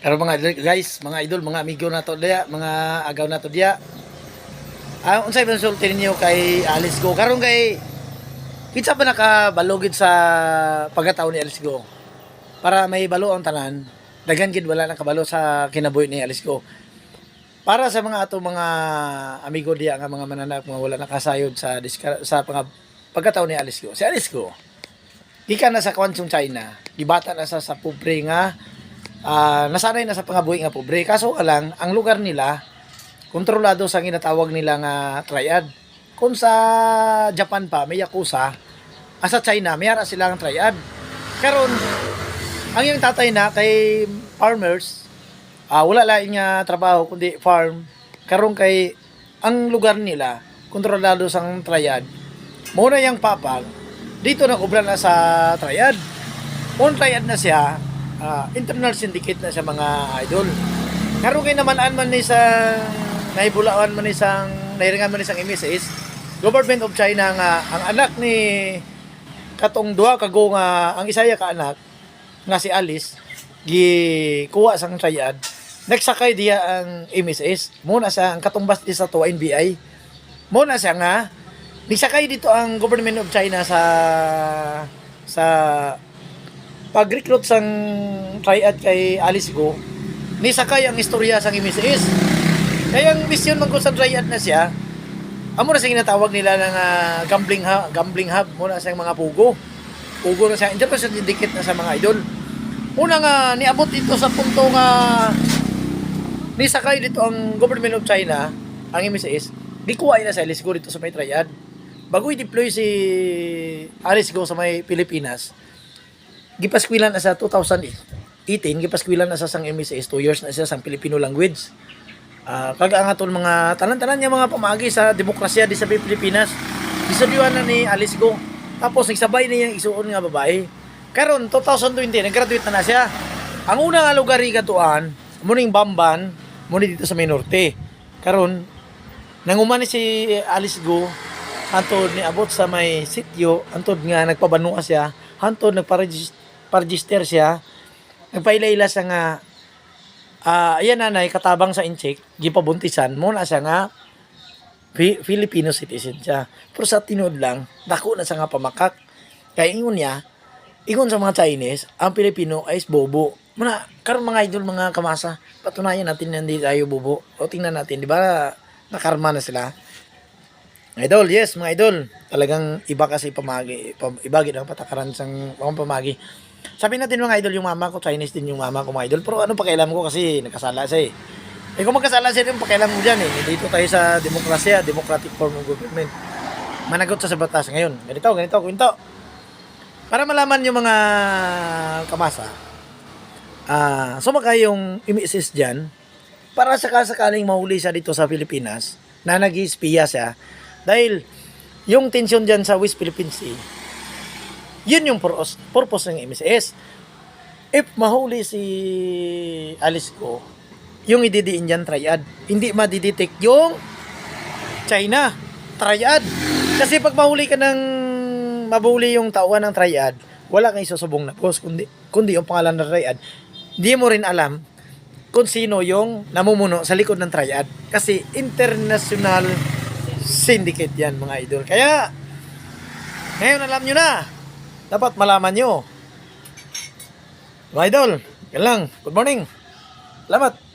Pero mga guys, mga idol, mga amigo na to diya, mga agaw na to diya. Ah, unsay man ninyo kay Alice Go? Karon kay Kitsa pa nakabalugid sa pagkataon ni Alice Go. Para may balo ang tanan, daghan gid wala nakabalo sa kinabuhi ni Alice Go. Para sa mga ato mga amigo diya nga mga mananap nga wala nakasayod sa sa pang, pagkataon ni Alice Go. Si Alice Go, gikan na sa Kwansong China, gibata na sa sa pobre nga ah, nasanay na sa pangabuhi nga pobre. Kaso lang, ang lugar nila, kontrolado sa ginatawag nila nga triad. Kung sa Japan pa, may Yakuza, asa China, may ara silang triad. Karon, ang yung tatay na kay farmers, ah, wala lang nga trabaho, kundi farm. Karon kay, ang lugar nila, kontrolado sang triad. Muna yung papag, dito na kubra na sa triad. On triad na siya, ah, internal syndicate na sa mga idol. Karon kay naman man ni sa nahibulaan man isang nahiringan man isang MSS, Government of China nga ang anak ni katong duha kago nga ang isaya ka anak nga si Alice gi kuha sang triad nagsakay diya ang MSS mo na sa ang katumbas di sa to NBI mo na siya nga nisakay dito ang government of China sa sa pag-recruit sang triad kay Alice Go nisakay ang istorya sang MSS kaya ang mission man ko sa triad na siya amo na sa ginatawag nila ng ah, gambling hub, gambling hub mo na sa mga pugo. Pugo na pa siya didikit na sa mga idol. Una nga niabot dito sa punto nga nisakay dito ang government of China ang MSS di kuha na sa Alice Go dito sa may triad bago i-deploy si Alice Go sa may Pilipinas gipaskwilan na sa 2018 gipaskwilan na sa sang MSS 2 years na siya sang Filipino language Ah, kaga ang aton mga tanan-tanan niya mga pamagi sa demokrasya di sa Pilipinas. Isudiwan na ni Alice Go. Tapos nagsabay na yung isuon nga babae. Karon 2020 nag-graduate na na siya. Ang una nga lugar ikatuan, muning Bamban, muni dito sa may norte. Karon nanguman ni si Alice Go antod ni abot sa may sityo antod nga nagpabanua siya antod nagpa-register siya nagpailayla sa nga Ah, ayan nanay katabang sa incheck, gipabuntisan mo na siya nga Fi- Filipino citizen siya. Pero sa tinod lang, dako na siya nga pamakak. Kaya ingon niya, ingon sa mga Chinese, ang Pilipino ay bobo. Muna, karon mga idol, mga kamasa, patunayan natin na hindi tayo bobo. O tingnan natin, di ba, nakarma na sila. Idol, yes, mga idol. Talagang iba kasi pamagi, pa- ibagi ng patakaran sang pamagi. Sabi natin mga idol, yung mama ko, Chinese din yung mama ko mga idol. Pero ano pakialam ko kasi nagkasala siya eh. Eh kung magkasala siya, yung pakialam mo dyan eh. Dito tayo sa demokrasya, democratic form of government. Managot sa sa batas ngayon. Ganito, ganito, ganito. Para malaman yung mga kamasa, ah sumakay yung imisis dyan, para sakasakaling mahuli siya dito sa Pilipinas, na nag siya, dahil yung tensyon dyan sa West Philippine Sea, yun yung purpose, purpose ng MSS. If mahuli si Alice ko, yung ididiin dyan triad, hindi madidetect yung China triad. Kasi pag mahuli ka ng mabuli yung tauhan ng triad, wala kang isusubong na boss, kundi, kundi yung pangalan ng triad. Di mo rin alam kung sino yung namumuno sa likod ng triad. Kasi international syndicate yan mga idol. Kaya, ngayon alam nyo na. Dapat malaman nyo. Mga idol, yan lang. Good morning. Salamat.